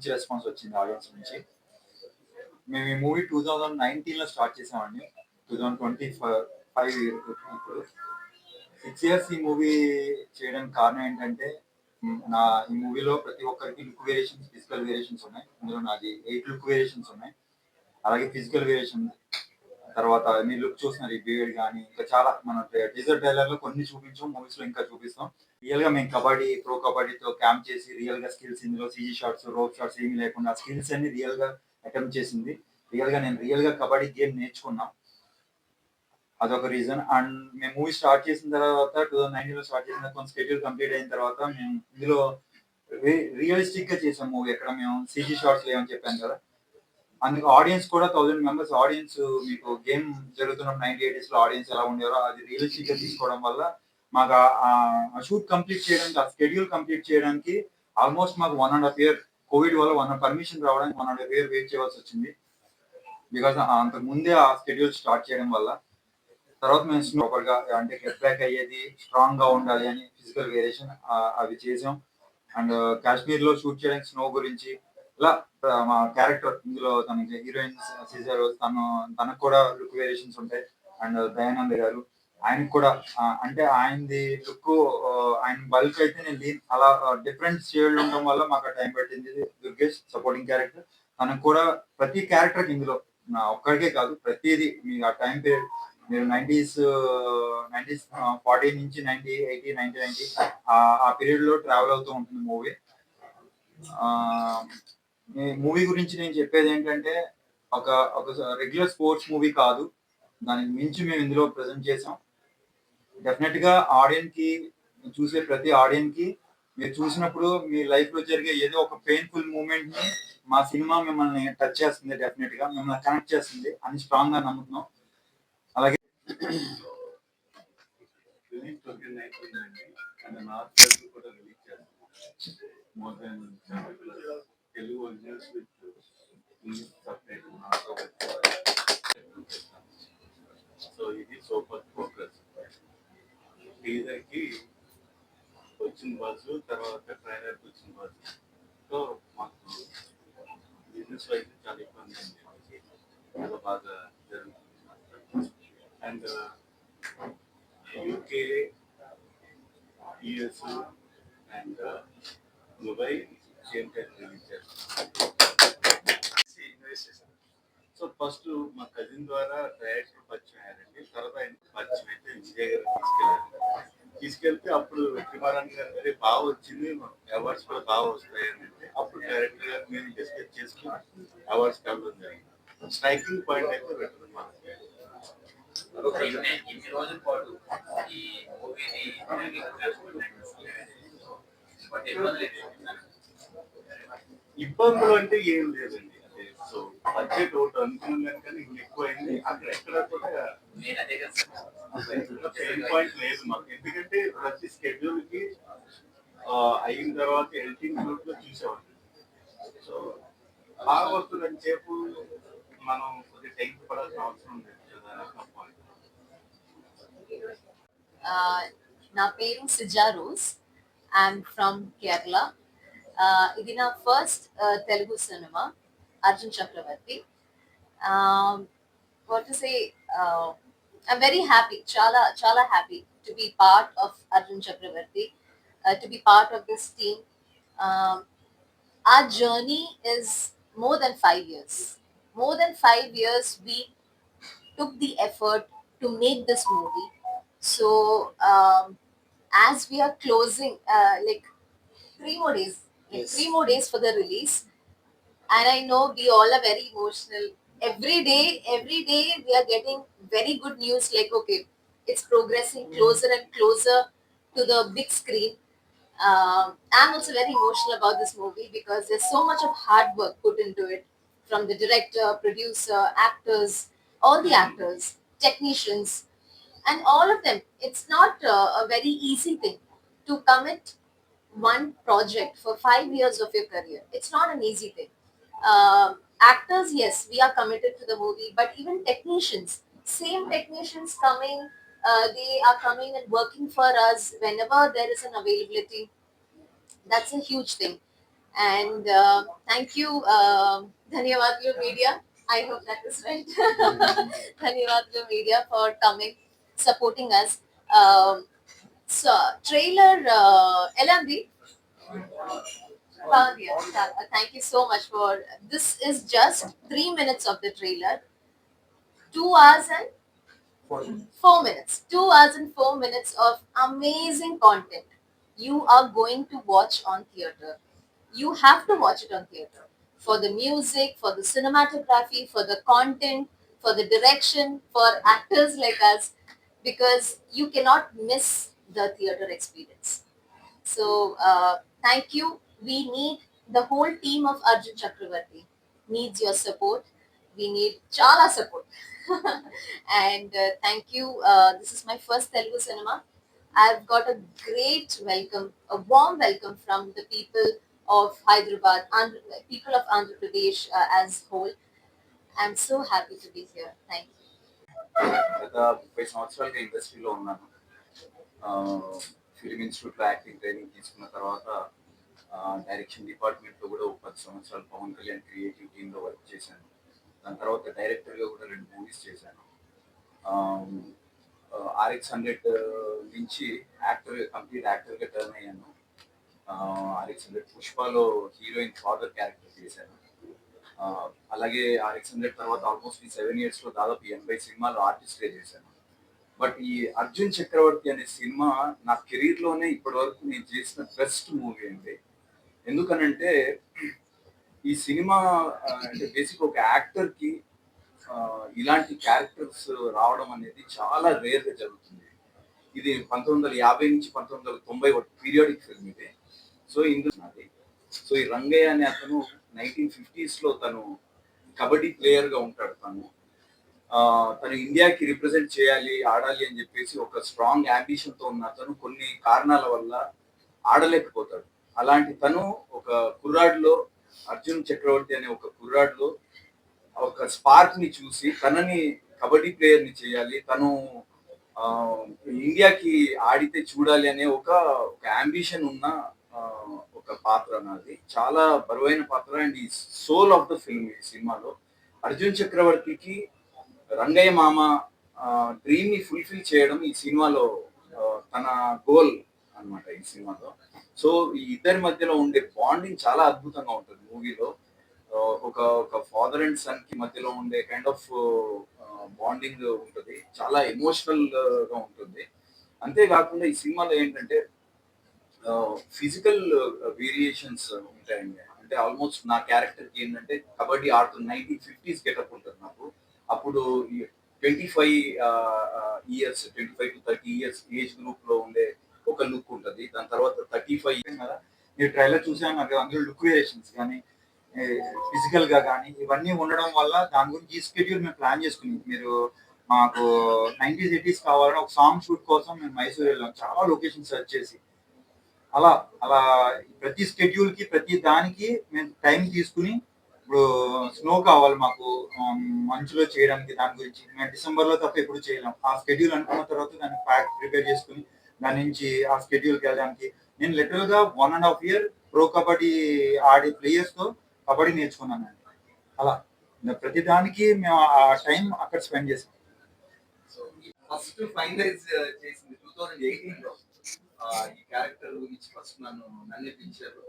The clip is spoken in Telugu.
మంచి రెస్పాన్స్ వచ్చింది ఆడియన్స్ నుంచి. మేము ఈ మూవీ టూ థౌజండ్ నైన్టీన్లో స్టార్ట్ చేసామండి. టూ థౌజండ్ ట్వంటీ ఫైవ్ ఇప్పుడు. సిక్స్ ఇయర్స్ ఈ మూవీ చేయడానికి కారణం ఏంటంటే నా ఈ మూవీలో ప్రతి ఒక్కరికి లుక్ వేరియేషన్స్ ఫిజికల్ వేరియేషన్స్ ఉన్నాయి. ఇందులో నాది ఎయిట్ లుక్ వేరియేషన్స్ ఉన్నాయి. అలాగే ఫిజికల్ వేరియేషన్ తర్వాత మీ లుక్ చూసినారు ఈ బియర్డ్ కానీ ఇంకా చాలా మన టీజర్ ట్రైలర్లో కొన్ని చూపించాం మూవీస్లో ఇంకా చూపిస్తాం. రియల్గా మేము కబడ్డీ ప్రో కబడ్డీతో క్యాంప్ చేసి రియల్గా స్కిల్స్ ఇందులో సీజీ షాట్స్ రోప్ షాట్స్ ఏమీ లేకుండా స్కిల్స్ అన్ని రియల్గా అటెంప్ట్ చేసింది. రియల్గా నేను రియల్గా కబడ్డీ గేమ్ నేర్చుకున్నా. అదొక రీజన్ అండ్ మేము మూవీ స్టార్ట్ చేసిన తర్వాత టూ థౌసండ్ నైన్టీన్లో స్టార్ట్ చేసిన కొంత స్కెడ్యూల్ కంప్లీట్ అయిన తర్వాత మేము ఇందులో రియలిస్టిక్గా చేసాం మూవీ ఎక్కడ మేము సీజీ షార్ట్స్ లేవని చెప్పాను కదా. అందుకు ఆడియన్స్ కూడా థౌసండ్ మెంబర్స్ ఆడియన్స్ మీకు గేమ్ జరుగుతున్న నైన్టీ ఎయిటీస్లో ఆడియన్స్ ఎలా ఉండేవారో అది రియలిస్టిక్గా తీసుకోవడం వల్ల మాకు ఆ షూట్ కంప్లీట్ చేయడానికి ఆ స్కెడ్యూల్ కంప్లీట్ చేయడానికి ఆల్మోస్ట్ మాకు one and half year Covid వల్ల వన్ పర్మిషన్ రావడానికి one and half year wait చేయవలసి వచ్చింది. బికాస్ అంతకు ముందే ఆ స్కెడ్యూల్ స్టార్ట్ చేయడం వల్ల తర్వాత మేము ప్రాపర్గా అంటే గెట్ బ్యాక్ అయ్యేది స్ట్రాంగ్గా ఉండాలి అని ఫిజికల్ వేరియేషన్ అవి చేసాం. అండ్ కాశ్మీర్లో షూట్ చేయడానికి స్నో గురించి ఇలా మా క్యారెక్టర్ ఇందులో తనకి హీరోయిన్ సీజర్ తను తనకు కూడా లుక్ వేరియేషన్స్ ఉంటాయి. అండ్ దయానంద్ గారు ఆయన కూడా అంటే ఆయనది లుక్ ఆయన బల్క్ అయితే నేను లీన్ అలా డిఫరెంట్ షేడ్ ఉండడం వల్ల మాకు టైం పట్టింది. దుర్గేష్ సపోర్టింగ్ క్యారెక్టర్ తనకు కూడా ప్రతి క్యారెక్టర్ ఇందులో నా ఒక్కడికే కాదు ప్రతిదీ మీ ఆ టైం పీరియడ్ మీరు నైన్టీస్ నైన్టీస్ ఫార్టీ నుంచి నైన్టీ ఎయిటీ నైన్టీ నైన్టీ ఆ పీరియడ్లో ట్రావెల్ అవుతూ ఉంటుంది మూవీ మూవీ గురించి నేను చెప్పేది ఏంటంటే ఒక ఒక రెగ్యులర్ స్పోర్ట్స్ మూవీ కాదు. దానికి మించి మేము ఇందులో ప్రజెంట్ చేసాం డెఫినెట్గా ఆడియన్స్కి చూసే ప్రతి ఆడియన్స్కి మీరు చూసినప్పుడు మీ లైఫ్లో జరిగే ఏదో ఒక పెయిన్ఫుల్ మూమెంట్ని మా సినిమా మిమ్మల్ని టచ్ చేస్తుంది డెఫినెట్గా మిమ్మల్ని కనెక్ట్ చేస్తుంది అని స్ట్రాంగ్గా నమ్ముతున్నాం. అలాగే తెలుగు చేస్తున్నాం. More than Telugu originals with టీజర్కి వచ్చిన బస్సు తర్వాత ట్రైలర్కి వచ్చిన బస్సు. సో మాకు బిజినెస్ వైజ్ చాలా ఇబ్బంది ఉంది చాలా బాగా జరుగుతుంది. And UK US and Dubai same time release so first మా కజిన్ ద్వారా డైరెక్టర్ పరిచయం అయ్యారండి. తర్వాత ఆయన పరిచయం అయితే విజయ్ గారు తీసుకెళ్ళారు. తీసుకెళ్తే అప్పుడు విమారాణి గారు "అరే, బాగా వచ్చింది అవార్డ్స్ కూడా బాగా వస్తాయి అని అంటే అప్పుడు డైరెక్టర్ గారు మేము డిస్కస్ చేసుకుని అవార్డ్స్ కలవడం జరిగింది. స్ట్రైకింగ్ పాయింట్ అయితే పెట్టడం మాకు ఇన్ని రోజుల పాటు ఈ ఇబ్బందులు అంటే ఏం లేదండి. అదే సో బడ్జెట్ ఒకటి అనుకున్నాం కానీ ఇంకా ఎక్కువ అయింది అక్కడ ఎక్కడ కూడా నేను అదే కదా పాయింట్ లేదు మాకు. ఎందుకంటే ప్రతి స్కెడ్యూల్కి ఆ, అయిన తర్వాత ఎడిటింగ్ గ్రూప్లో చూసేవాళ్ళం. సో బాగా వస్తుందని చెప్పు మనం కొద్దిగా టైం పడాల్సిన అవసరం నా పేరు సిజా రోజ్. ఐఎమ్ ఫ్రమ్ కేరళ ఇది నా first Telugu cinema Arjun Chakravarthy what I'm very happy, chala, chala happy to be part of Arjun Chakravarti, uh, to be part of this team. Um, our journey is more than five years. More than five years, we took the effort to make this movie. So, um, as we are closing, uh, like three more days, like three more days for the release, and I know we all are very emotional Every day, every day, we are getting very good news. Like, okay, it's progressing closer and closer to the big screen. Um, I'm also very emotional about this movie because there's so much of hard work put into it from the director, producer, actors, all the actors, technicians, and all of them. It's not uh, a very easy thing to commit one project for five years of your career. It's not an easy thing. Um, actors, yes, we are committed to the movie, but even technicians, same technicians coming, uh, they are coming and working for us whenever there is an availability. That's a huge thing. And uh, thank you, uh, Dhanyavadlu Media. I hope that is right. Dhanyavadlu Media for coming, supporting us. Um, so, trailer uh, LMB. Uh, thank you so much for this. Is just three minutes of the trailer, two hours and four minutes. Two hours and four minutes of amazing content. You are going to watch on theater. You have to watch it on theater for the music, for the cinematography, for the content, for the direction, for actors like us, because you cannot miss the theater experience. So, uh, thank you We need the whole team of Arjun Chakravarti needs your support. We need chala support. and uh, thank you. Uh, this is my first Telugu cinema. I've got a great welcome, a warm welcome from the people of Hyderabad, Andhra, people of Andhra Pradesh uh, as whole. I'm so happy to be here. Thank you. గత ముప్పై సంవత్సరాలుగా ఇండస్ట్రీలో ఉన్నాను ఫిలిం ఇన్స్టిట్యూట్లో యాక్టింగ్ ట్రైనింగ్ తీసుకున్న తర్వాత డైరెక్షన్ డిపార్ట్మెంట్లో కూడా ఒక పది సంవత్సరాలు పవన్ కళ్యాణ్ క్రియేటివ్ టీంలో వర్క్ చేశాను. దాని తర్వాత డైరెక్టర్గా కూడా రెండు మూవీస్ చేశాను. ఆర్ఎక్స్ హండ్రెడ్ నుంచి యాక్టర్ కంప్లీట్ యాక్టర్గా టర్న్ అయ్యాను. ఆర్ఎక్స్ హండ్రెడ్ పుష్పలో హీరోయిన్ ఫాదర్ క్యారెక్టర్ చేశాను. అలాగే ఆర్ఎక్స్ హండ్రెడ్ తర్వాత ఆల్మోస్ట్ ఈ సెవెన్ ఇయర్స్లో దాదాపు ఎనభై సినిమాలు ఆర్టిస్ట్లే చేశాను. బట్ ఈ అర్జున్ చక్రవర్తి అనే సినిమా నా కెరీర్లోనే ఇప్పటి వరకు నేను చేసిన బెస్ట్ మూవీ అండి. ఎందుకనంటే ఈ సినిమా అంటే బేసిక్ ఒక యాక్టర్కి ఇలాంటి క్యారెక్టర్స్ రావడం అనేది చాలా రేర్గా జరుగుతుంది. ఇది పంతొమ్మిది వందల యాభై నుంచి పంతొమ్మిది వందల తొంభై ఒకటి పీరియాడిక్ ఫిల్మ్ ఇది. సో ఇందులో సో ఈ రంగయ్య అనే అతను నైన్టీన్ ఫిఫ్టీస్లో తను కబడ్డీ ప్లేయర్గా ఉంటాడు తను. తను ఇండియాకి రిప్రజెంట్ చేయాలి ఆడాలి అని చెప్పేసి ఒక స్ట్రాంగ్ అంబిషన్తో ఉన్న అతను కొన్ని కారణాల వల్ల ఆడలేకపోతాడు. అలాంటి తను ఒక కుర్రాడిలో అర్జున్ చక్రవర్తి అనే ఒక కుర్రాడిలో ఒక స్పార్క్ని చూసి తనని కబడ్డీ ప్లేయర్ని చేయాలి తను ఇండియాకి ఆడితే చూడాలి అనే ఒక ఒక అంబిషన్ ఉన్న ఒక పాత్ర నాది. చాలా బరువైన పాత్ర. అండ్ ఈ సోల్ ఆఫ్ ద ఫిల్మ్ ఈ సినిమాలో అర్జున్ చక్రవర్తికి రంగయ్య మామ డ్రీమ్ని ఫుల్ఫిల్ చేయడం ఈ సినిమాలో తన గోల్ అనమాట ఈ సినిమాలో. సో ఈ ఇద్దరి మధ్యలో ఉండే బాండింగ్ చాలా అద్భుతంగా ఉంటుంది మూవీలో. ఒక ఒక ఫాదర్ అండ్ సన్కి మధ్యలో ఉండే కైండ్ ఆఫ్ బాండింగ్ ఉంటుంది. చాలా ఎమోషనల్గా ఉంటుంది. అంతేకాకుండా ఈ సినిమాలో ఏంటంటే ఫిజికల్ వేరియేషన్స్ ఉంటాయండి. అంటే ఆల్మోస్ట్ నా క్యారెక్టర్కి ఏంటంటే కబడ్డీ ఆడుతున్న నైన్టీన్ ఫిఫ్టీస్ గెటప్ ఉంటుంది నాకు. అప్పుడు twenty five years twenty five to thirty years age గ్రూప్లో ఉండే ఒక లుక్ ఉంటుంది. దాని తర్వాత థర్టీ ఫైవ్ కదా? మీరు ట్రైలర్ చూసాను నాకు అందులో లుక్ వేరియేషన్స్ కానీ ఫిజికల్గా కానీ ఇవన్నీ ఉండడం వల్ల దాని గురించి ఈ స్కెడ్యూల్ మేము ప్లాన్ చేసుకుని మీరు మాకు నైన్టీస్ ఎయిటీస్ కావాలని ఒక సాంగ్ షూట్ కోసం మేము మైసూర్ వెళ్ళాం. చాలా లొకేషన్ సెర్చ్ చేసి. అలా అలా ప్రతి స్కెడ్యూల్కి ప్రతి దానికి మేము టైం తీసుకుని ఇప్పుడు స్నో కావాలి మాకు um, మంచులో చేయడానికి దాని గురించి. మేము డిసెంబర్లో తప్ప ఎప్పుడు చేయలేం. ఆ స్కెడ్యూల్ అనుకున్న తర్వాత దాన్ని ప్యాక్ ప్రిపేర్ చేసుకుని దాని నుంచి ఆ స్కెడ్యూల్కి వెళ్ళడానికి. నేను లిటరల్గా one and half year pro kabaddi ఆడే ప్లేయర్స్తో కబడ్డీ నేర్చుకున్నాను అలా. ప్రతి దానికి మేము ఆ టైం అక్కడ స్పెండ్ చేసాం. సో ఫస్ట్ ఫైనలైజ్ చేసింది టూ థౌజండ్ ఎయిటీన్లో ఈ క్యారెక్టర్ గురించి ఫస్ట్ నన్ను నన్ను పిలిచారు.